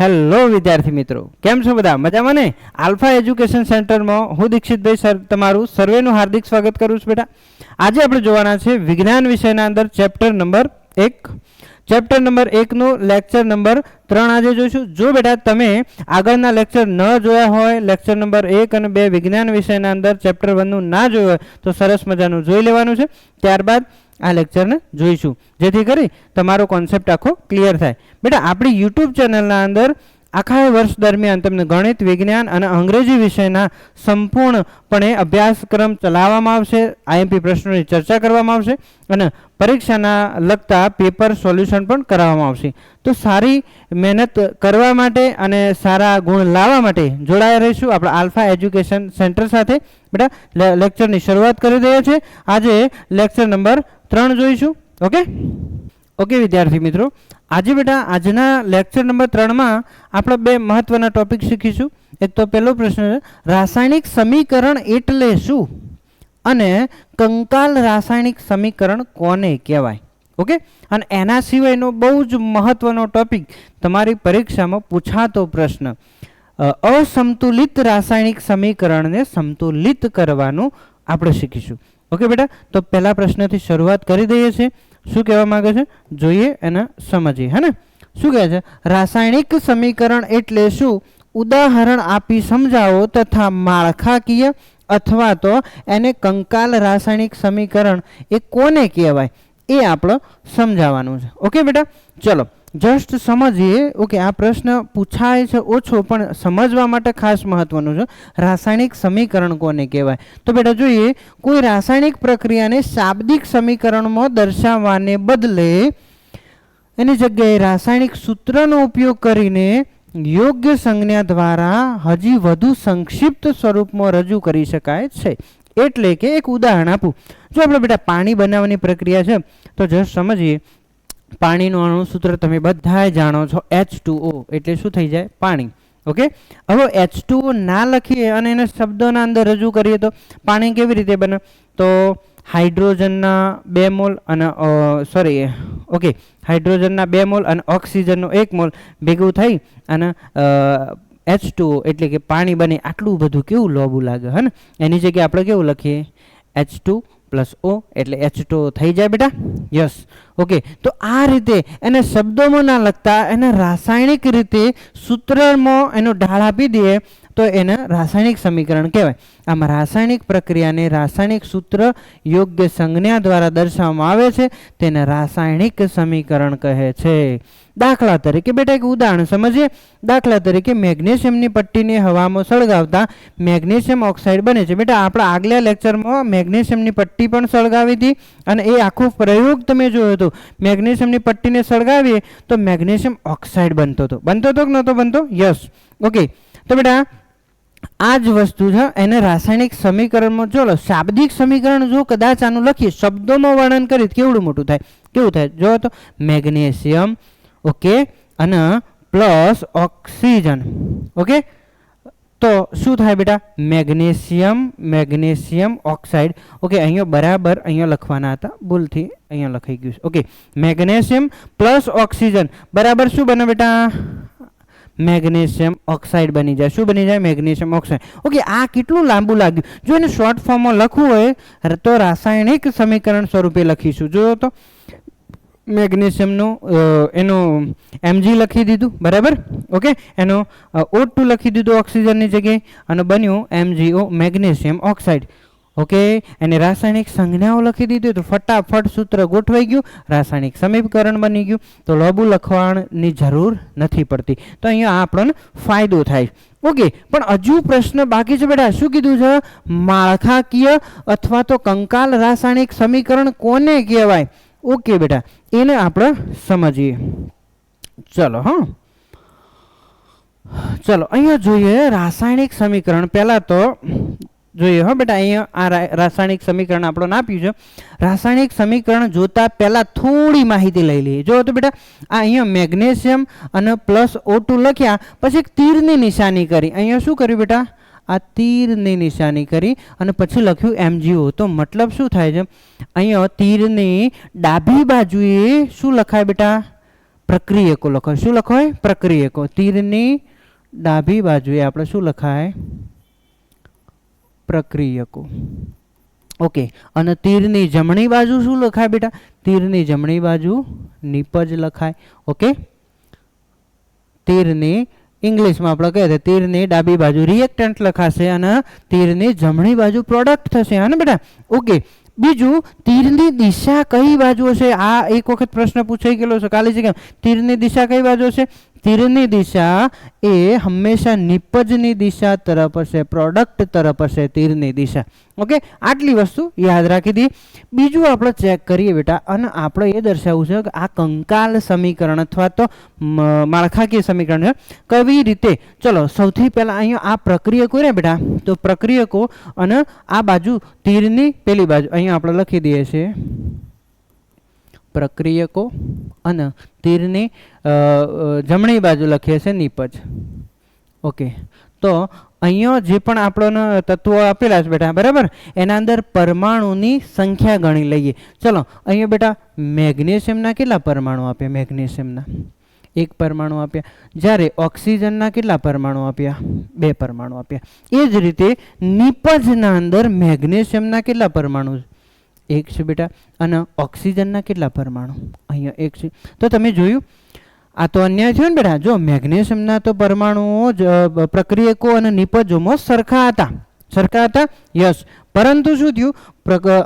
Hello વિદ્યાર્થી મિત્રો, કેમ છો બધા? મજામાં ને? આલ્ફા એજ્યુકેશન સેન્ટરમાં હું દીક્ષિતભાઈ સર તમારું સર્વેનું હાર્દિક સ્વાગત કરું છું બેટા. આજે આપણે જોવાના છે વિજ્ઞાન વિષયના અંદર ચેપ્ટર નંબર એક. ચેપ્ટર નંબર એકનો લેક્ચર નંબર ત્રણ આજે જોઈશું. જો બેટા તમે આગળના લેક્ચર ન જોયા હોય, લેક્ચર નંબર એક અને બે વિજ્ઞાન વિષયના અંદર ચેપ્ટર વનનું ના જોયું હોય, તો સરસ મજાનું જોઈ લેવાનું છે. ત્યારબાદ આ લેક્ચરને જોઈશું. જેથી કરી તમારો કોન્સેપ્ટ આખો ક્લિયર થાય. બેટા, આપણી યુટ્યુબ ચેનલના અંદર આખા વર્ષ દરમિયાન તમને ગણિત, વિજ્ઞાન અને અંગ્રેજી વિષયના સંપૂર્ણપણે અભ્યાસક્રમ ચલાવવામાં આવશે આઈએમપી પ્રશ્નોની ચર્ચા કરવામાં આવશે અને પરીક્ષાના લગતા પેપર સોલ્યુશન પણ કરાવવામાં આવશે. તો સારી મહેનત કરવા માટે અને સારા ગુણ લાવવા માટે જોડાયા રહીશું આપણા આલ્ફા એજ્યુકેશન સેન્ટર સાથે. બેટા લેક્ચરની શરૂઆત કરી રહ્યા છે. આજે લેક્ચર નંબર ત્રણ જોઈશું ઓકે ઓકે વિદ્યાર્થી મિત્રો. આજે બેટા, આજના લેક્ચર નંબર ત્રણમાં આપણે બે મહત્વના ટોપિક શીખીશું. એક તો પહેલો પ્રશ્ન રાસાયણિક સમીકરણ એટલે શું? અને કંકાલ રાસાયણિક સમીકરણ કોને કહેવાય? ઓકે અને એના સિવાયનો બહુ જ મહત્વનો ટોપિક તમારી પરીક્ષામાં પૂછાતો પ્રશ્ન. અસંતુલિત રાસાયણિક સમીકરણને સંતુલિત કરવાનું આપણે શીખીશું. ઓકે બેટા, તો પહેલા પ્રશ્નથી શરૂઆત કરી દઈએ છીએ. શું કહેવા માંગે છે? જોઈએ અને સમજીએ, હે ને? શું કહે છે? રાસાયણિક સમીકરણ એટલે શું? ઉદાહરણ આપી સમજાવો તથા માળખાકીય અથવા તો એને કંકાલ રાસાયણિક સમીકરણ એ કોને કહેવાય? એ આપણે સમજાવવાનું છે. ઓકે બેટા? ચલો. જસ્ટ સમજીએ, ઓકે, આ પ્રશ્ન પૂછાય છે ઓછો, પણ સમજવા માટે ખાસ મહત્વનું છે. રાસાયણિક સમીકરણ કોને કહેવાય? તો બેટા જોઈએ, કોઈ રાસાયણિક પ્રક્રિયાને શાબ્દિક સમીકરણમાં દર્શાવવાને બદલે એની જગ્યાએ રાસાયણિક સૂત્રનો ઉપયોગ કરીને યોગ્ય સંજ્ઞા દ્વારા હજી વધુ સંક્ષિપ્ત સ્વરૂપમાં રજૂ કરી શકાય છે. એટલે કે એક ઉદાહરણ આપું. જો આપણે બેટા પાણી બનાવવાની પ્રક્રિયા છે, તો જસ્ટ સમજીએ પાણીનું અણુસૂત્ર તમે બધાય જાણો છો એચ એટલે શું થઈ જાય? પાણી. ઓકે? હવે એચ ના લખીએ અને એને શબ્દોના અંદર રજૂ કરીએ તો પાણી કેવી રીતે બને? તો હાઇડ્રોજનના બે મોલ અને સોરી ઓકે. હાઇડ્રોજનના બે મોલ અને ઓક્સિજનનો એક મોલ ભેગું થઈ અને એચ એટલે કે પાણી બને આટલું બધું કેવું લોબું લાગે, હે ને? એની જગ્યાએ આપણે કેવું લખીએ? એચ ટુ પ્લસ ઓ એટલે એચ ટુ થઈ જાય બેટા. યસ. ઓકે. તો આ રીતે એને શબ્દોમાં ના લખતા એને રાસાયણિક રીતે સૂત્રમાં એનો ઢાળ આપી દઈએ તો એને રાસાયણિક સમીકરણ કહેવાય. આમાં રાસાયણિક પ્રક્રિયાને રાસાયણિક સૂત્ર યોગ્ય સંજ્ઞા દ્વારા દર્શાવવામાં આવે છે. તેને રાસાયણિક સમીકરણ કહે છે. દાખલા તરીકે, બેટા એક ઉદાહરણ સમજીએ. દાખલા તરીકે મેગ્નેશિયમની પટ્ટીને હવામાં સળગાવતા મેગ્નેશિયમ ઓક્સાઇડ બને છે. બેટા, આપણા આગલા લેક્ચરમાં મેગ્નેશિયમની પટ્ટી પણ સળગાવી હતી અને એ આખો પ્રયોગ તમે જોયો હતો. મેગ્નેશિયમની પટ્ટીને સળગાવીએ તો મેગ્નેશિયમ ઓક્સાઇડ બનતો હતો. બનતો હતો કે નહોતો બનતો? યસ. ઓકે તો બેટા, આ જ વસ્તુ છે. એને રાસાયણિક સમીકરણમાં ચલો. શાબ્દિક સમીકરણ જો કદાચ આનું લખીએ, શબ્દોમાં વર્ણન કરીએ કેવડું મોટું થાય? કેવું થાય? જો તો. Magnesium okay? અને પ્લસ ઓક્સિજન. ઓકે? તો શું થાય બેટા? Magnesium magnesium oxide. ઓકે, અહીંયા બરાબર અહીંયા લખવાના હતા. ભૂલથી અહીંયા લખાઈ ગયું છે. Okay, magnesium plus oxygen. બરાબર શું બને બેટા? મેગ્નેશિયમ ઓક્સાઇડ બની જાય. શું બની જાય? Magnesium oxide. ઓકે, આ કેટલું લાંબુ લાગ્યું. જો એને શોર્ટ ફોર્મમાં લખવું હોય, તો રાસાયણિક સમીકરણ સ્વરૂપે લખીશું. જોયો તો? મેગ્નેશિયમનું એનું એમજી લખી દીધું, બરાબર? ઓકે એનો ઓ ટુ લખી દીધું ઓક્સિજનની જગ્યાએ અને બન્યું એમજીઓ મેગ્નેશિયમ ઓક્સાઇડ. ઓકે એને રાસાયણિક સંજ્ઞાઓ લખી દીધી તો ફટાફટ સૂત્ર ગોઠવાઈ ગયું, રાસાયણિક સમીકરણ બની ગયું, તો લોબુ લખવાની જરૂર નથી પડતી. તો અહીંયા આપણને ફાયદો થાય. ઓકે પણ હજુ પ્રશ્ન બાકી છે બેટા, શું કીધું છે? માળખાકીય અથવા તો કંકાલ રાસાયણિક સમીકરણ કોને કહેવાય? ઓકે બેટા, એને આપણે સમજીએ. ચલો, હા. ચલો, અહીંયા જોઈએ રાસાયણિક સમીકરણ. પહેલાં તો જોઈએ, હા બેટા, અહીંયા આ રાસાયણિક સમીકરણ આપણને આપ્યું છે. રાસાયણિક સમીકરણ જોતા પહેલાં થોડી માહિતી લઈ લઈએ. જો તો બેટા, આ અહીંયા મેગ્નેશિયમ અને પ્લસ ઓટુ લખ્યા, પછી તીરની નિશાની કરી. અહીંયા શું કર્યું બેટા? આ તીરની નિશાની કરી અને પછી લખ્યું એમજીઓ તો મતલબ શું થાય છે? અહીંયા તીરની ડાબી બાજુએ શું લખાય બેટા? પ્રક્રિયકો લખાય. શું લખાય પ્રક્રિયકો. તીરની ડાબી બાજુએ આપણે શું લખાય? પ્રક્રિયકો. ઓકે અને તીરની જમણી બાજુ શું લખાય બેટા? તીરની જમણી બાજુ નિપજ લખાય. ઓકે તીરની ઇંગ્લિશમાં આપણે કહીએ તો તીરની ડાબી બાજુ રિએક્ટન્ટ લખાશે અને તીરની જમણી બાજુ પ્રોડક્ટ થશે. હા ને બેટા? ઓકે બીજું, તીરની દિશા કઈ બાજુ હશે? આ એક વખત પ્રશ્ન પૂછાઈ ગયેલો છે. કાલે છે કેમ? તીરની દિશા કઈ બાજુ હશે? તીરની દિશા એ હંમેશા નિપજની દિશા તરફ હશે પ્રોડક્ટ તરફ હશે, તીરની દિશા. ઓકે આટલી વસ્તુ યાદ રાખી દી બીજું આપણે ચેક કરીએ બેટા, અને આપણે એ દર્શાવવું છે કે આ કંકાલ સમીકરણ અથવા તો માળખાકીય સમીકરણ છે. કઈ રીતે? ચલો, સૌથી પહેલાં અહીંયા આ પ્રક્રિયકો ને બેટા, તો પ્રક્રિયકો અને આ બાજુ તીરની પેલી બાજુ, અહીંયા આપણે લખી દઈએ છીએ. પ્રક્રિયકો અને તીરની જમણી બાજુ લખીએ છીએ નિપજ. ઓકે. તો અહીંયા જે પણ આપણને તત્વો આપેલા છે બેટા, બરાબર? એના અંદર પરમાણુની સંખ્યા ગણી લઈએ. ચલો, અહીંયા બેટા મેગ્નેશિયમના કેટલા પરમાણુ આપ્યા? મેગ્નેશિયમના. એક પરમાણુ આપ્યા. જ્યારે ઓક્સિજનના કેટલા પરમાણુ આપ્યા? બે પરમાણુ આપ્યા. એ જ રીતે નિપજના અંદર મેગ્નેશિયમના કેટલા પરમાણુ એક છે બેટા. અને ઓક્સિજનના કેટલા પરમાણુ? અહીંયા એક છે. તો તમે જોયું? આ તો અન્યાય થયો ને બેટા. જો મેગ્નેશિયમના તો પરમાણુઓ જ પ્રક્રિયકો અને નિપજોમાં સરખા હતા. સરખા હતા? યસ. પરંતુ શું થયું?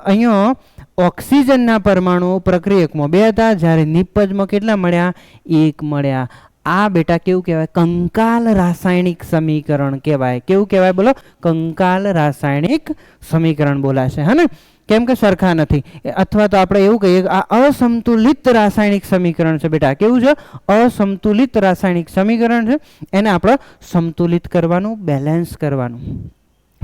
અહીંયા ઓક્સિજનના પરમાણુઓ પ્રક્રિયકમાં બે હતા. જ્યારે નિપજમાં કેટલા મળ્યા? એક મળ્યા. આ બેટા કેવું કહેવાય? કંકાલ રાસાયણિક સમીકરણ કહેવાય. કેવું કહેવાય બોલો? કંકાલ રાસાયણિક સમીકરણ બોલાશે. હે ને? કેમ કે સરખા નથી? અથવા તો આપણે એવું કહીએ કે આ અસંતુલિત રાસાયણિક સમીકરણ છે બેટા. કેવું છે? અસંતુલિત રાસાયણિક સમીકરણ છે. એને આપણે સંતુલિત કરવાનું બેલેન્સ કરવાનું.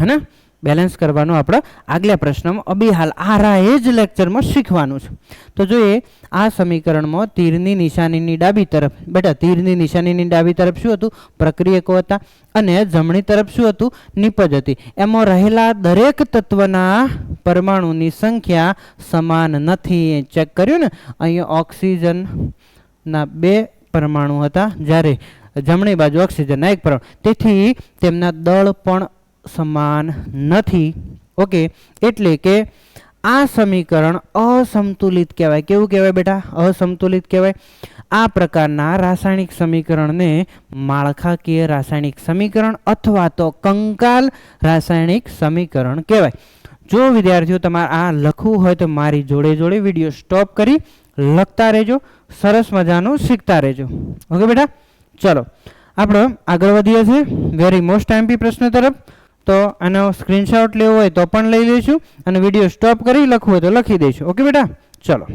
હે ને? બેલેન્સ કરવાનું આપણે આગલા પ્રશ્નમાં. અબિહાલ હાલ આ રાહે જ લેક્ચરમાં શીખવાનું છે. તો જોઈએ, આ સમીકરણમાં તીરની નિશાનીની ડાબી તરફ, બેટા તીરની નિશાનીની ડાબી તરફ શું હતું? પ્રક્રિયકો હતા અને જમણી તરફ શું હતું? નિપજ હતી. એમાં રહેલા દરેક તત્વના પરમાણુની સંખ્યા સમાન નથી. ચેક કર્યું ને? અહીંયા ઓક્સિજનના બે પરમાણુ હતા. જ્યારે જમણી બાજુ ઓક્સિજનના એક પરમાણુ. તેથી તેમના દળ પણ સમાન નથી. ઓકે એટલે કે આ સમીકરણ અસંતુલિત કહેવાય. કેવું કહેવાય બેટા? અસંતુલિત કહેવાય. આ પ્રકારના રાસાયણિક સમીકરણને માળખાકીય રાસાયણિક સમીકરણ અથવા તો કંકાલ રાસાયણિક સમીકરણ કહેવાય. જો વિદ્યાર્થીઓ તમારે આ લખવું હોય તો મારી જોડે જોડે વીડિયો સ્ટોપ કરી લખતા રહેજો. સરસ મજાનું શીખતા રહેજો. ઓકે બેટા? ચલો, આપણે આગળ વધીએ છીએ. વેરી મોસ્ટ એમપી પ્રશ્ન તરફ. તો આનો સ્ક્રીનશોટ લેવો હોય તો પણ લઈ લઈશું અને વીડિયો સ્ટોપ કરી લખવું હોય તો લખી દઈશું. ઓકે બેટા? ચલો.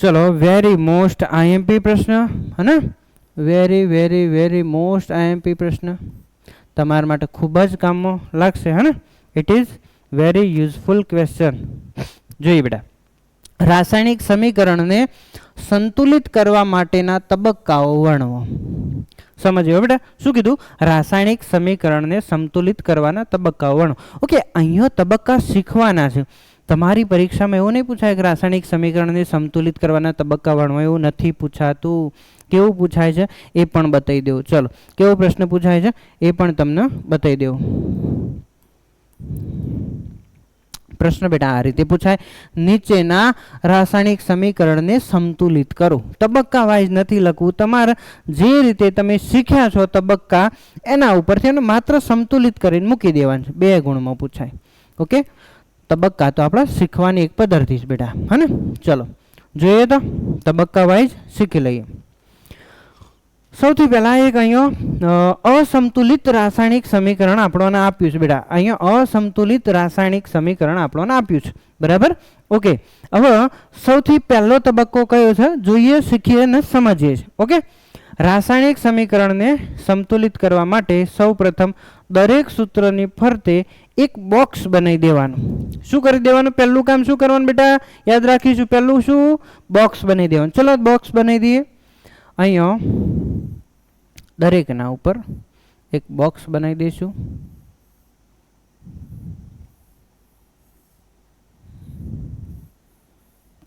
ચલો વેરી મોસ્ટ આઈએમપી પ્રશ્ન, હને? Very very very most IMP પ્રશ્ન. તમારા માટે ખૂબ જ કામમાં લાગશે, હને? It is very useful question જોઈએ બેટા. રાસાયણિક સમીકરણને સંતુલિત કરવા માટેના તબક્કાઓ વર્ણવો. સમજ્યો બેટા? શું કીધું? રાસાયણિક સમીકરણને સંતુલિત કરવાના તબક્કાઓ વર્ણવો. ઓકે, અહીંયા તબક્કા શીખવાના છે. તમારી પરીક્ષામાં એવું નહીં પૂછાય કે રાસાયણિક સમીકરણને સંતુલિત કરવાના તબક્કા વર્ણવો, એવું નથી પૂછાતું. કેવું પૂછાય છે? એ પણ બતાવી દેવું. ચલો, કેવો પ્રશ્ન પૂછાય છે? એ પણ તમને બતાવી દેવું. પ્રશ્ન બેટા, આ રીતે પૂછાય. નીચેના રાસાયણિક સમીકરણને સંતુલિત કરો. તબક્કા વાઇઝ નથી લખવું. તમારે જે રીતે તમે શીખ્યા છો તબક્કા, એના ઉપરથી એને માત્ર સંતુલિત કરીને મૂકી દેવાનું છે. બે ગુણમાં પૂછાય. ઓકે? તબક્કા તો આપણે શીખવાની એક પદ્ધતિ છે બેટા. હે ને? ચલો. જોઈએ તો. તબક્કા વાઇઝ શીખી લઈએ. સૌથી પહેલાં એક અહીંયા અસંતુલિત રાસાયણિક સમીકરણ આપણને આપ્યું છે. બેટા, અહીંયા અસંતુલિત રાસાયણિક સમીકરણ આપણને આપ્યું છે. બરાબર? ઓકે. હવે સૌથી પહેલો તબક્કો કયો છે? જોઈએ, શીખીએ અને સમજીએ છીએ. ઓકે? રાસાયણિક સમીકરણને સંતુલિત કરવા માટે સૌપ્રથમ દરેક સૂત્રની ફરતે એક બોક્સ બનાવી દેવાનું. શું કરી દેવાનું? પહેલું કામ શું કરવાનું બેટા? યાદ રાખીશું, પહેલું શું? બોક્સ બનાવી દેવાનું. ચલો બોક્સ બનાવી દઈએ. અહીંયા દરેકના ઉપર એક બોક્સ બનાવી દઈશું.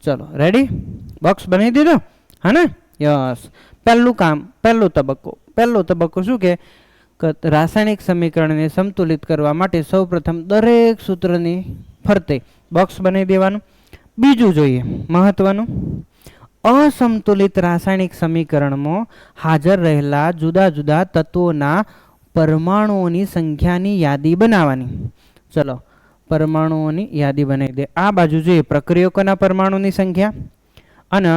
ચલો રેડી બોક્સ બનાવી દીધો? હા ને? યસ પહેલું કામ, પહેલો તબક્કો પહેલો તબક્કો શું કે રાસાયણિક સમીકરણને સંતુલિત કરવા માટે સૌપ્રથમ દરેક સૂત્રની ફરતે બોક્સ બનાવી દેવાનું. બીજું જોઈએ, મહત્વનું. અસંતુલિત રાસાયણિક સમીકરણમાં હાજર રહેલા જુદા જુદા તત્વોના પરમાણુઓની સંખ્યાની યાદી બનાવવાની. ચલો, પરમાણુઓની યાદી બનાવી દે. આ બાજુ જોઈએ પ્રક્રિયકોના પરમાણુની સંખ્યા અને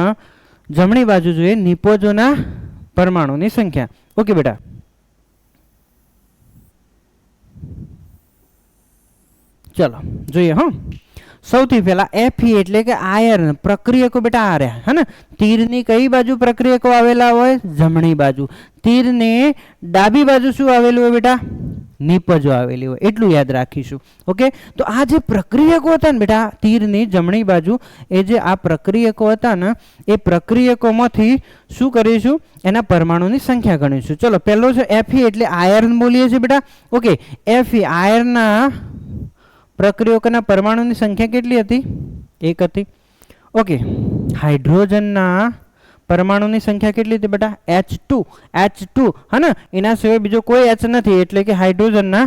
જમણી બાજુ જોઈએ નિપોજોના પરમાણુની સંખ્યા. ઓકે બેટા. ચલો, જોઈએ હો. સૌથી પહેલાં એફી એટલે કે આયર્ન પ્રક્રિયકો બેટા આ રહ્યા હે ને તીરની કઈ બાજુ પ્રક્રિયકો આવેલા હોય? જમણી બાજુ. તીરને ડાબી બાજુ શું આવેલું હોય બેટા? નીપજો આવેલી હોય. એટલું યાદ રાખીશું. ઓકે? તો આ જે પ્રક્રિયકો હતા ને બેટા, તીરની જમણી બાજુ, એ જે આ પ્રક્રિયકો હતા ને, એ પ્રક્રિયકોમાંથી શું કરીશું? એના પરમાણુની સંખ્યા ગણીશું. ચલો, પહેલો છે એફી એટલે આયર્ન બોલીએ છીએ બેટા. ઓકે? એફી આયર્નના પ્રક્રિયકોના પરમાણુની સંખ્યા કેટલી હતી? એક હતી. ઓકે. હાઇડ્રોજનના પરમાણુની સંખ્યા કેટલી હતી બેટા? એચ ટુ એચ ટુ હા ને? એના સિવાય બીજો કોઈ એચ નથી, એટલે કે હાઇડ્રોજનના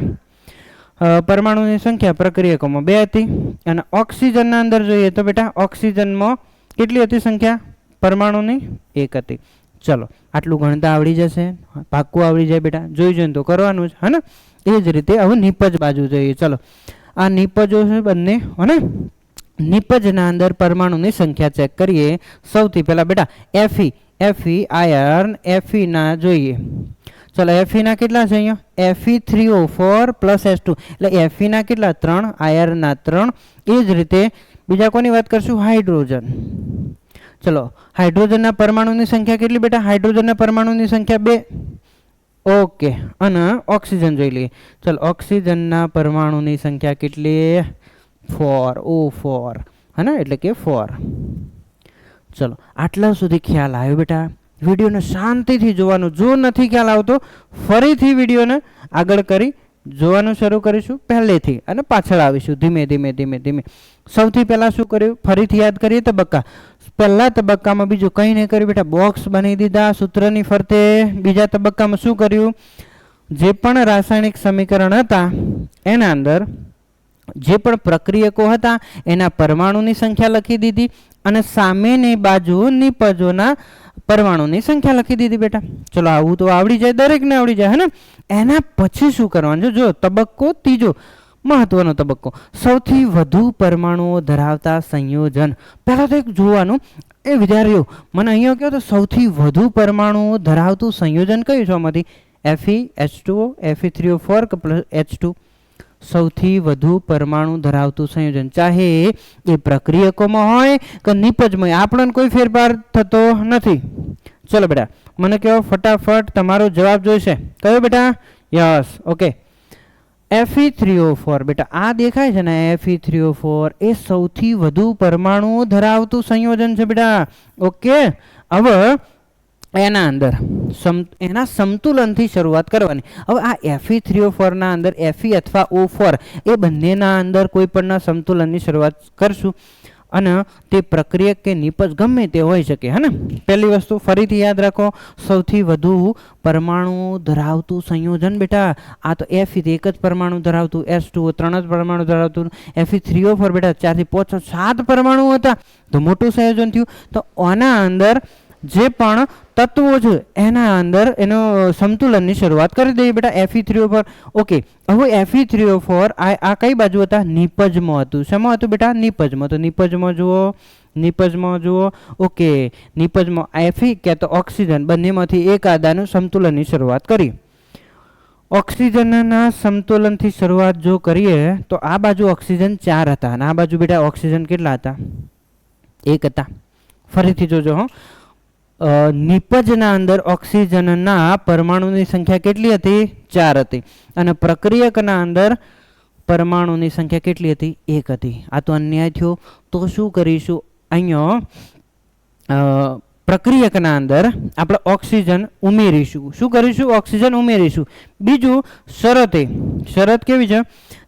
પરમાણુની સંખ્યા પ્રક્રિયકોમાં બે હતી. અને ઓક્સિજનના અંદર જોઈએ તો બેટા, ઓક્સિજનમાં કેટલી હતી સંખ્યા? પરમાણુની એક હતી. ચલો, આટલું ગણતા આવડી જશે. પાક્કું આવડી જાય બેટા. જોઈ જોઈને તો કરવાનું જ, હા ને? એ જ રીતે હવે નિપજ બાજુ જોઈએ. ચલો. આ નિપજો છે બંને, હોને? નિપજના અંદર પરમાણુની સંખ્યા ચેક કરીએ. સૌથી પહેલાં બેટા એફી એફી આયર્ન એફીના જોઈએ. ચલો એફીના કેટલા છે અહીંયા? Fe three O four plus S two એટલે એફીના કેટલા? ત્રણ આયર્નના ત્રણ. એ જ રીતે બીજા કોની વાત કરશું? હાઇડ્રોજન ચલો હાઇડ્રોજનના પરમાણુની સંખ્યા કેટલી બેટા? હાઇડ્રોજનના પરમાણુની સંખ્યા બે. ઓકે, અને ઓક્સિજન જોઈ લઈએ. ચલો, ઓક્સિજનના પરમાણુની સંખ્યા કેટલી? Four, O, four. હે ને? એટલે કે ફોર. ચલો, આટલા સુધી ખ્યાલ આવ્યો બેટા. વિડીયોને શાંતિથી જોવાનું. જો નથી ખ્યાલ આવતો, ફરીથી વિડીયોને આગળ કરી જોવાનું શરૂ કરીશું, પહેલેથી. અને પાછળ આવીશું, ધીમે ધીમે ધીમે ધીમે. સૌથી પહેલાં શું કર્યું? ફરીથી યાદ કરીએ તબક્કા. પહેલા તબક્કામાં બીજું કંઈ નહીં કર્યું. બેટા બોક્સ બની દીધા, સૂત્રની ફરતે બીજા તબક્કામાં શું કર્યું? જે પણ રાસાયણિક સમીકરણ હતા, એના અંદર જે પણ પ્રક્રિયકો હતા, એના પરમાણુની સંખ્યા લખી દીધી અને સામેની બાજુ નિપજોના પરમાણુની સંખ્યા લખી દીધી બેટા. ચલો, આવું તો આવડી જાય, દરેકને આવડી જાય, હે ને? એના પછી શું કરવાનું? જો, તબક્કો ત્રીજો. મહત્વનો તબક્કો. સૌથી વધુ પરમાણુઓ ધરાવતા સંયોજન. પહેલાં તો એક જોવાનું. એ વિચાર્યું મને અહીંયા કહો તો સૌથી વધુ પરમાણુઓ ધરાવતું સંયોજન કયું છે આમાંથી? Fe H two Fe O four plus H two સૌથી વધુ પરમાણુ ધરાવતું સંયોજન. ચાહે એ પ્રક્રિયકોમાં હોય કે નિપજમાં, આપણને કોઈ ફેરફાર થતો નથી. ચલો બેટા, મને કહો, ફટાફટ તમારો જવાબ જોઈશે. કયો બેટા? Yes. Okay. FE three O four બેટા, આ દેખાય છે ને એફઈ થ્રી ઓ ફોર એ સૌથી વધુ પરમાણુઓ ધરાવતું સંયોજન છે બેટા. ઓકે હવે, એના અંદર, સમ, એના સમતુલનથી શરૂઆત કરવાની. હવે આ એફઈ થ્રી ઓ ફોરના અંદર એફઈ અથવા ઓ ફોર એ બંનેના અંદર કોઈ પણના સમતુલનની શરૂઆત કરશું. અને તે પ્રક્રિયક કે નિપજ ગમે તે હોઈ શકે, હે ને? પહેલી વસ્તુ ફરીથી યાદ રાખો, સૌથી વધુ પરમાણુ ધરાવતું સંયોજન બેટા, આ તો એફ એક જ પરમાણુ ધરાવતું એસ ટુ ત્રણ જ પરમાણુ ધરાવતું એફ થ્રી ઓ ફોર બેટા, ચારથી પાંચ, સાત પરમાણુ હતા. તો મોટું સંયોજન થયું. તો આના અંદર જે પણ તત્વો છે, એના અંદર એનો સમતુલનની શરૂઆત કરી દઈએ બેટા એફઈ થ્રી ફોર ઓકે હવે એફઈ થ્રી ફોર આ આ કઈ બાજુ હતા? નિપજમાં હતું. શેમાં હતું બેટા? નિપજમાં. તો નિપજમાં જુઓ નિપજમાં જુઓ. ઓકે નિપજમાં એફી કે તો ઓક્સિજન. બંનેમાંથી એક આદાનું સમતુલનની શરૂઆત કરી. ઓક્સિજનના સમતુલનથી શરૂઆત જો કરીએ, તો આ બાજુ ઓક્સિજન ચાર હતા. અને આ બાજુ બેટા ઓક્સિજન કેટલા હતા? એક હતા. ફરીથી જોજો હો. નિપજના અંદર ઓક્સિજનના પરમાણુની સંખ્યા કેટલી હતી? ચાર હતી. અને પ્રક્રિયકના અંદર પરમાણુની સંખ્યા કેટલી હતી? એક હતી. આ તો અન્યાય થયો. તો શું કરીશું? અહીંયા પ્રક્રિયકના અંદર આપણે ઓક્સિજન ઉમેરીશું. શું કરીશું? ઓક્સિજન ઉમેરીશું. બીજું, શરતે. શરત કેવી છે?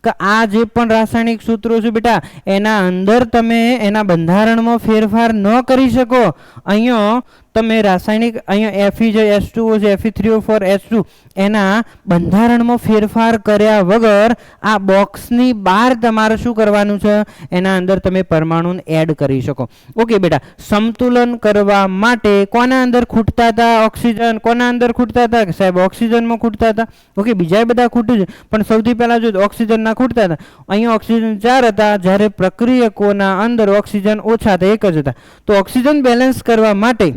કે આ જે પણ રાસાયણિક સૂત્રો છે બેટા, એના અંદર તમે એના બંધારણમાં ફેરફાર ન કરી શકો. અહીંયા તમે રાસાયણિક અહીંયા એફી જે એસ ટુ છે Fe three O four S two એના બંધારણમાં ફેરફાર કર્યા વગર આ બોક્સની બહાર તમારે શું કરવાનું છે? એના અંદર તમે પરમાણુને એડ કરી શકો. ઓકે બેટા સમતુલન કરવા માટે કોના અંદર ખૂટતા હતા ઓક્સિજન? કોના અંદર ખૂટતા હતા? સાહેબ, ઓક્સિજનમાં ખૂટતા હતા. ઓકે બીજા બધા ખૂટ્યું છે. પણ સૌથી પહેલાં જો ઓક્સિજનના ખૂટતા હતા, અહીંયા ઓક્સિજન ચાર હતા. જ્યારે પ્રક્રિયકોના અંદર ઓક્સિજન ઓછા હતા, એક જ હતા. તો ઓક્સિજન બેલેન્સ કરવા માટે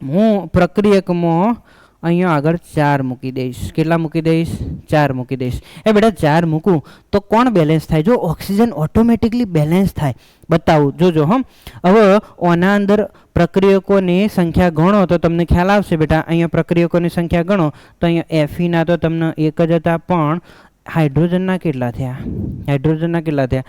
હું પ્રક્રિયકમાં અહીંયા આગળ ચાર મૂકી દઈશ. કેટલા મૂકી દઈશ? ચાર મૂકી દઈશ. એ બેટા, ચાર મૂકું તો કોણ બેલેન્સ થાય? જો ઓક્સિજન ઓટોમેટિકલી બેલેન્સ થાય. બતાવું, જોજો હમ હવે ઓના અંદર પ્રક્રિયકોની સંખ્યા ગણો તો તમને ખ્યાલ આવશે બેટા, અહીંયા પ્રક્રિયકોની સંખ્યા ગણો તો અહીંયા એફીના તો તમને એક જ હતા, પણ હાઇડ્રોજનના કેટલા થયા? હાઇડ્રોજનના કેટલા થયા?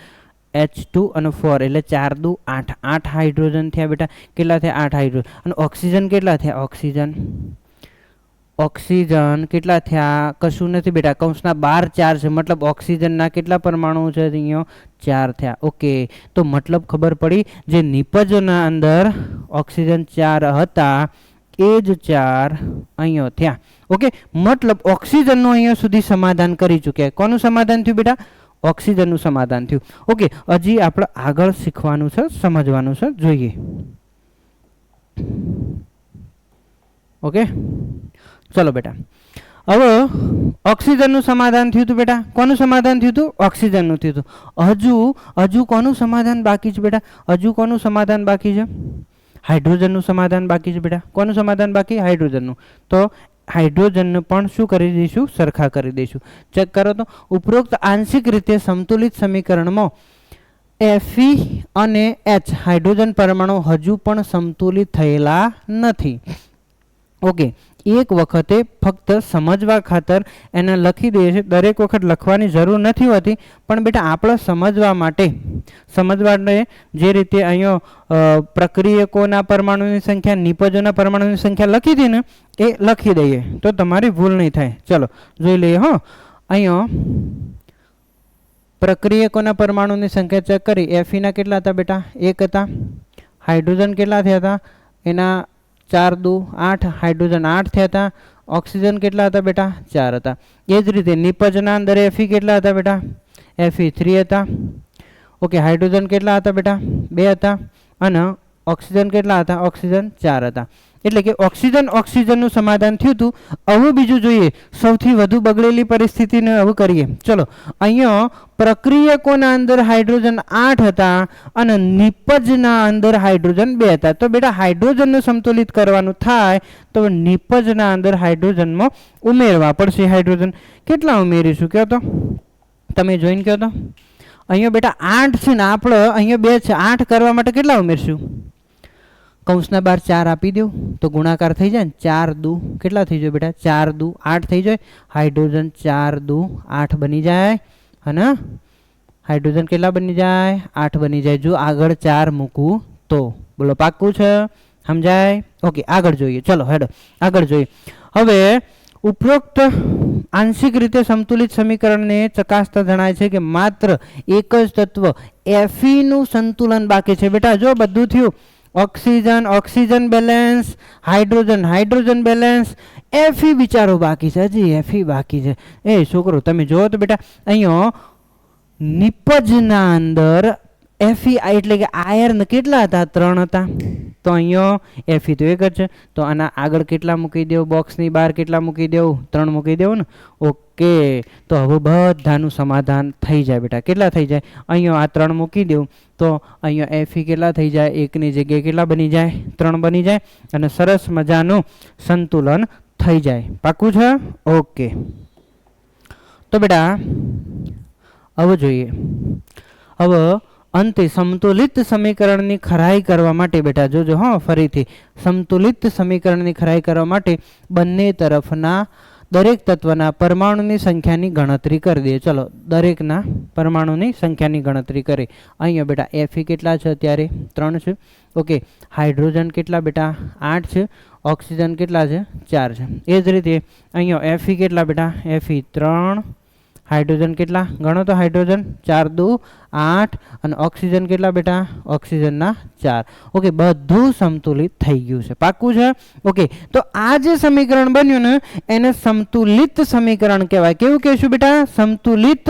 એચ ટુ અને ફોર એટલે ચાર દુ આઠ. આઠ હાઇડ્રોજન થયા બેટા. કેટલા થયા? આઠ હાઇડ્રોજન અને ઓક્સિજન કેટલા થયા? ઓક્સિજન ઓક્સિજન કેટલા થયા? કશું નથી બેટા. કૌંસના બાર ચાર છે. મતલબ ઓક્સિજનના કેટલા પરમાણુ છે અહીંયા? ચાર થયા. ઓકે તો મતલબ ખબર પડી, જે નિપજના અંદર ઓક્સિજન ચાર હતા, એ જ ચાર અહીંયા થયા. ઓકે મતલબ ઓક્સિજનનું અહીંયા સુધી સમાધાન કરી ચૂક્યા. કોનું સમાધાન થયું બેટા? ઓક્સિજનનું સમાધાન થયું. ઓકે, હજી આપણે આગળ શીખવાનું છે, સમજવાનું છે, જોઈએ. ઓકે? ચલો બેટા. હવે ઓક્સિજનનું સમાધાન થયું હતું બેટા? કોનું સમાધાન થયું હતું? ઓક્સિજનનું થયું હતું. હજુ હજુ કોનું સમાધાન બાકી છે બેટા? હજુ કોનું સમાધાન બાકી છે? હાઇડ્રોજનનું સમાધાન બાકી છે બેટા? કોનું સમાધાન બાકી? હાઇડ્રોજનનું. તો હાઇડ્રોજનને પણ શું કરી દઈશું? સરખા કરી દઈશું. ચેક કરો તો, ઉપરોક્ત આંશિક રીતે સંતુલિત સમીકરણમાં એફી અને એચ હાઇડ્રોજન પરમાણુ હજુ પણ સમતુલિત થયેલા નથી. ઓકે એક વખતે ફક્ત સમજવા ખાતર એને લખી દઈએ છીએ દરેક વખત લખવાની જરૂર નથી હોતી, પણ બેટા આપણે સમજવા માટે, સમજવાને જે રીતે અહીંયા પ્રક્રિયકોના પરમાણુની સંખ્યા, નિપજોના પરમાણુની સંખ્યા લખી હતી ને, એ લખી દઈએ. તો તમારી ભૂલ નહીં થાય. ચલો, જોઈ લઈએ હો. અહીંયા પ્રક્રિયકોના પરમાણુની સંખ્યા ચેક કરી. એફીના કેટલા હતા બેટા? એક હતા. હાઇડ્રોજન કેટલા થયા હતા? એના ચાર દુ, આઠ, હાઇડ્રોજન આઠ થયા હતા ઓક્સિજન કેટલા હતા બેટા? ચાર હતા. એ જ રીતે નિપજના અંદર એફી કેટલા હતા બેટા? એફી થ્રી હતા. ઓકે, હાઇડ્રોજન કેટલા હતા બેટા? બે હતા. અને ઓક્સિજન કેટલા હતા? ઓક્સિજન ચાર હતા. એટલે કે ઓક્સિજન ઓક્સિજનનું સમાધાન થયું હતું. હવે બીજું જોઈએ. સૌથી વધુ બગડેલી પરિસ્થિતિને હવે કરીએ. ચલો. અહીંયા પ્રક્રિયકોના અંદર હાઇડ્રોજન આઠ હતા અને નિપજના અંદર હાઇડ્રોજન બે હતા. તો બેટા હાઇડ્રોજનને સંતુલિત કરવાનું થાય તો નિપજના અંદર હાઇડ્રોજનમાં ઉમેરવા પડશે હાઇડ્રોજન. કેટલા ઉમેરીશું કહો તો? તમે જોઈને કહો તો? અહીંયા બેટા આઠ છે ને આપણે અહીંયા બે છે. આઠ કરવા માટે કેટલા ઉમેરશું? કૌંસના બાર ચાર આપી દો તો ગુણાકાર થઈ જાય ને ચાર દુ. કેટલા થઈ જાય બેટા? ચાર દુ. આઠ થઈ જાય. હાઇડ્રોજન ચાર દુ. આઠ બની જાય. અને હાઇડ્રોજન કેટલા બની જાય? આઠ બની જાય. જો આગળ ચાર મૂકું તો. બોલો, પાક્કું છે? સમજાય? ઓકે આગળ જોઈએ. ચલો, હેડો. આગળ જોઈએ. હવે ઉપરોક્ત આંશિક રીતે સંતુલિત સમીકરણને ચકાસતા જણાય છે કે માત્ર એક જ તત્વ એફીનું સંતુલન બાકી છે. બેટા, જો બધું થયું oxygen oxygen balance, hydrogen hydrogen balance, Fe વિચારો બાકી છે. હજી એફી બાકી છે. એ છોકરો, તમે જુઓ તો બેટા, અહીંયા નિપજના અંદર એફી એટલે કે આયર્ન કેટલા હતા? ત્રણ હતા. તો અહીંયા એફી તો એક જ છે. તો આના આગળ કેટલા મૂકી દેવું? બોક્સની બહાર કેટલા મૂકી દેવું? ત્રણ મૂકી દેવું ને? ઓકે તો હવે બધાનું સમાધાન થઈ જાય બેટા. કેટલા થઈ જાય? અહીંયા આ ત્રણ મૂકી દેવું. તો અહીંયા એફી કેટલા થઈ જાય? એકની જગ્યાએ કેટલા બની જાય? ત્રણ બની જાય. અને સરસ મજાનું સંતુલન થઈ જાય. પાકું છે? ઓકે તો બેટા, હવે જોઈએ. હવે અંતે સમતુલિત સમીકરણની ખરાઈ કરવા માટે બેટા, જોજો હા, ફરીથી. સમતુલિત સમીકરણની ખરાઈ કરવા માટે બંને તરફના દરેક તત્વના પરમાણુની સંખ્યાની ગણતરી કરી દઈએ. ચલો, દરેકના પરમાણુની સંખ્યાની ગણતરી કરી. અહીંયા બેટા એફી કેટલા છે અત્યારે? ત્રણ છે. ઓકે, હાઇડ્રોજન કેટલા બેટા? આઠ છે. ઓક્સિજન કેટલા છે? ચાર છે. એ જ રીતે અહીંયા એફી કેટલા બેટા? એફી ત્રણ હાઇડ્રોજન કેટલા? ગણો તો હાઇડ્રોજન ચાર, દુ, આઠ અને ઓક્સિજન કેટલા બેટા? ઓક્સિજનના ચાર. ઓકે, બધું સંતુલિત થઈ ગયું છે. પાક્કું છે? ઓકે, તો આ જે સમીકરણ બન્યું ને, એને સંતુલિત સમીકરણ કહેવાય. કેવું કહેશું બેટા? સંતુલિત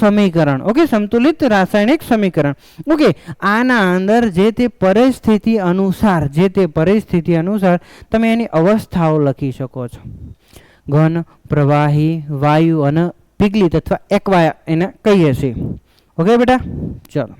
સમીકરણ. ઓકે, સંતુલિત રાસાયણિક સમીકરણ. ઓકે, આના અંદર જે તે પરિસ્થિતિ અનુસાર, જે તે પરિસ્થિતિ અનુસાર તમે એની અવસ્થાઓ લખી શકો છો. ઘન, પ્રવાહી, વાયુ અને પિગલિત અથવા એકવા એને કહીએ છીએ. ઓકે બેટા? ચલો.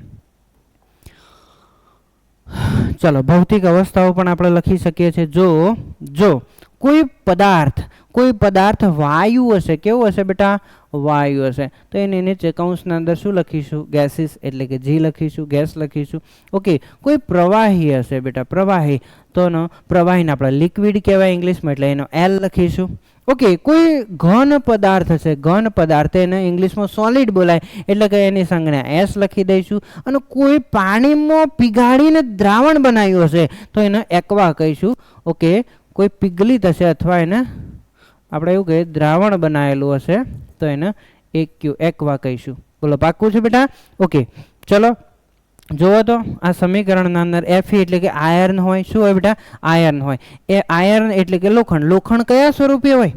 ચલો, ભૌતિક અવસ્થાઓ પણ આપણે લખી શકીએ છીએ. જો જો, કોઈ પદાર્થ કોઈ પદાર્થ વાયુ હશે. કેવું હશે બેટા? વાયુ હશે. તો એને નીચે કૌંસના અંદર શું લખીશું? ગેસીસ, એટલે કે જી લખીશું, ગેસ લખીશું. ઓકે, કોઈ પ્રવાહી હશે બેટા, પ્રવાહી. તો એનો પ્રવાહીને આપણે લિક્વિડ કહેવાય ઇંગ્લિશમાં, એટલે એનો એલ લખીશું. ઓકે કોઈ ઘન પદાર્થ હશે ઘન પદાર્થ એને ઇંગ્લિશમાં સોલિડ બોલાય, એટલે કે એની સંજ્ઞા એસ લખી દઈશું. અને કોઈ પાણીમાં પીગાળીને દ્રાવણ બનાવ્યું હશે, તો એને એકવા કહીશું. ઓકે કોઈ પીગલિત હશે અથવા એને, આપણે એવું કહીએ, દ્રાવણ બનાવેલું હશે, તો એને એક્યુ, એકવા કહીશું. બોલો, પાક્કું છે બેટા? ઓકે ચલો. જુઓ તો, આ સમીકરણના અંદર એફી એટલે કે આયર્ન હોય, શું હોય બેટા? આયર્ન હોય. એ આયર્ન એટલે કે લોખંડ. લોખંડ કયા સ્વરૂપે હોય?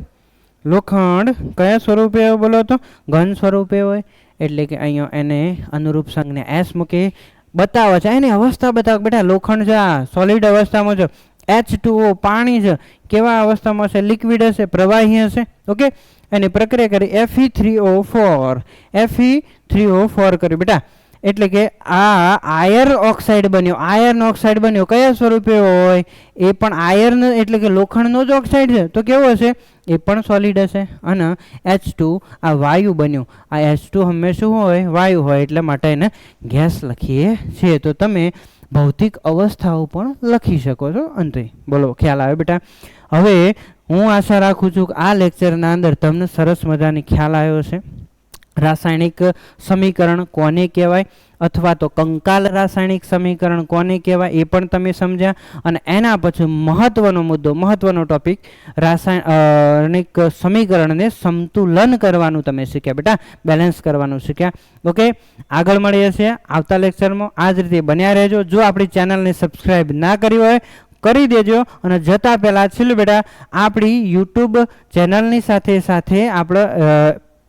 લોખંડ કયા સ્વરૂપે બોલો તો? ઘન સ્વરૂપે હોય. એટલે કે અહીંયા એને અનુરૂપ સંજ્ઞા એસ મૂકે બતાવે છે. એની અવસ્થા બતાવે બેટા, લોખંડ છે, આ સોલિડ અવસ્થામાં છે. એચ ટુઓ પાણી છે. કેવા અવસ્થામાં હશે લિક્વિડ હશે, પ્રવાહી હશે. ઓકે એની પ્રક્રિયા કરી Fe three O four Fe three O four કર્યું બેટા એટલે કે આ આયર્ન ઓક્સાઇડ બન્યો. આયર્ન ઓક્સાઇડ બન્યો કયા સ્વરૂપે હોય? એ પણ આયર્ન એટલે કે લોખંડનો જ ઓક્સાઇડ છે. તો કેવો હશે? એ પણ સોલિડ હશે. અને એચ ટુ આ વાયુ બન્યું. આ એચ ટુ હંમેશા હોય? વાયુ હોય. એટલે માટે એને ગેસ લખીએ છીએ. તો તમે ભૌતિક અવસ્થાઓ પણ લખી શકો છો. અંતે બોલો, ખ્યાલ આવે બેટા? હવે હું આશા રાખું છું કે આ લેક્ચરના અંદર તમને સરસ મજાની ખ્યાલ આવ્યો છે રાસાયણિક સમીકરણ કોને કહેવાય? અથવા તો કંકાલ રાસાયણિક સમીકરણ કોને કહેવાય? એ પણ તમે સમજ્યા. અને એના પછી મહત્વનો મુદ્દો, મહત્વનો ટોપિક રાસાયણિક સમીકરણને સંતુલન કરવાનું તમે શીખ્યા બેટા. બેલેન્સ કરવાનું શીખ્યા. ઓકે આગળ મળીએ છીએ આવતા લેક્ચરમાં આ જ રીતે બન્યા રહેજો. જો આપણી ચેનલને સબસ્ક્રાઈબ ના કરી હોય, કરી દેજો. અને જતાં પહેલાં છેલ્લું બેટા, આપણી યુટ્યુબ ચેનલની સાથે સાથે આપણે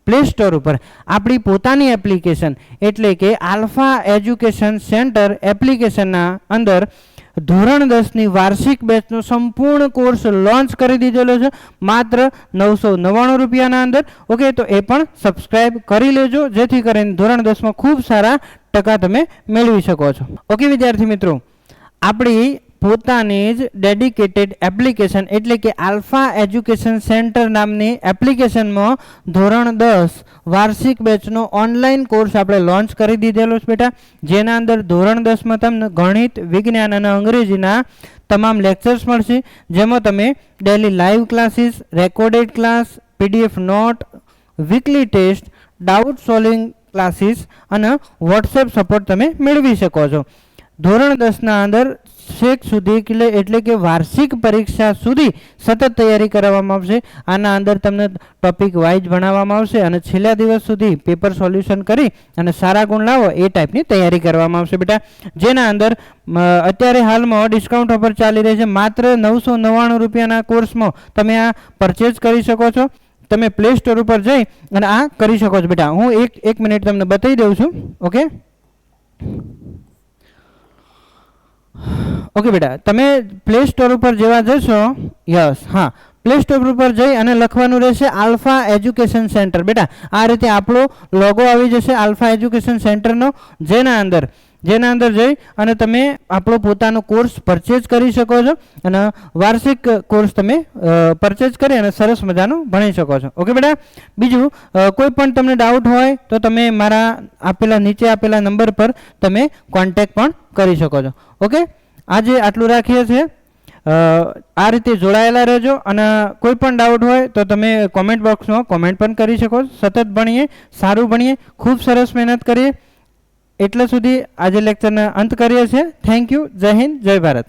પ્લે સ્ટોર ઉપર. આપણી પોતાની એપ્લિકેશન એટલે કે આલ્ફા એજ્યુકેશન સેન્ટર એપ્લિકેશનના અંદર ધોરણ દસની વાર્ષિક બેચનો સંપૂર્ણ કોર્સ લોન્ચ કરી દીધેલો છે. માત્ર નવસો નવ્વાણું રૂપિયાના અંદર. ઓકે તો એ પણ સબસ્ક્રાઇબ કરી લેજો. જેથી કરીને ધોરણ દસમાં ખૂબ સારા ટકા તમે મેળવી શકો છો. ઓકે વિદ્યાર્થી મિત્રો, આપણી પોતાની જ ડેડિકેટેડ એપ્લિકેશન એટલે કે આલ્ફા એજ્યુકેશન સેન્ટર નામની એપ્લિકેશનમાં ધોરણ દસ વાર્ષિક બેચનો ઓનલાઈન કોર્સ આપણે લોન્ચ કરી દીધેલો છે બેટા, જેના અંદર ધોરણ દસમાં તમને ગણિત, વિજ્ઞાન અને અંગ્રેજીના તમામ લેક્ચર્સ મળશે, જેમાં તમે daily live classes recorded class PDF note weekly test doubt solving classes અને વોટ્સએપ સપોર્ટ તમે મેળવી શકો છો. ધોરણ દસના અંદર શેક સુધી એટલે એટલે કે વાર્ષિક પરીક્ષા સુધી સતત તૈયારી કરાવવામાં આવશે. આના અંદર તમને ટોપિક વાઇઝ ભણાવવામાં આવશે અને છેલ્લા દિવસ સુધી પેપર સોલ્યુશન કરી અને સારા ગુણ લાવો એ ટાઈપની તૈયારી કરવામાં આવશે બેટા. જેના અંદર અત્યારે હાલમાં ડિસ્કાઉન્ટ ઓફર ચાલી રહી છે. માત્ર નવસો નવ્વાણું રૂપિયાના કોર્સમાં તમે આ પરચેઝ કરી શકો છો. તમે પ્લે સ્ટોર ઉપર જઈ અને આ કરી શકો છો બેટા. હું એક એક મિનિટ તમને બતાવી દઉં છું. ઓકે ઓકે બેટા. તમે પ્લે સ્ટોર ઉપર જેવા જશો, યસ, હા. પ્લે સ્ટોર ઉપર જઈ અને લખવાનું રહેશે આલ્ફા એજ્યુકેશન સેન્ટર. બેટા, આ રીતે આપણો લોગો આવી જશે આલ્ફા એજ્યુકેશન સેન્ટરનો, જેના અંદર જેના અંદર જઈ અને તમે આપણો પોતાનો કોર્સ પરચેજ કરી શકો છો અને વાર્ષિક કોર્સ તમે પરચેજ કરી અને સરસ મજાનું ભણી શકો છો. ઓકે બેટા? બીજું કોઈ પણ તમને ડાઉટ હોય તો તમે મારા આપેલા નીચે આપેલા નંબર પર તમે કોન્ટેક પણ કરી શકો છો. ઓકે આજે આટલું રાખીએ છીએ. આ રીતે જોડાયેલા રહેજો અને કોઈ પણ ડાઉટ હોય તો તમે કોમેન્ટ બોક્સમાં કોમેન્ટ પણ કરી શકો. સતત ભણીએ, સારું ભણીએ, ખૂબ સરસ મહેનત કરીએ. એટલા સુધી આજે લેક્ચરના અંત કરીએ છીએ. થેન્ક યુ જય હિન્દ, જય ભારત.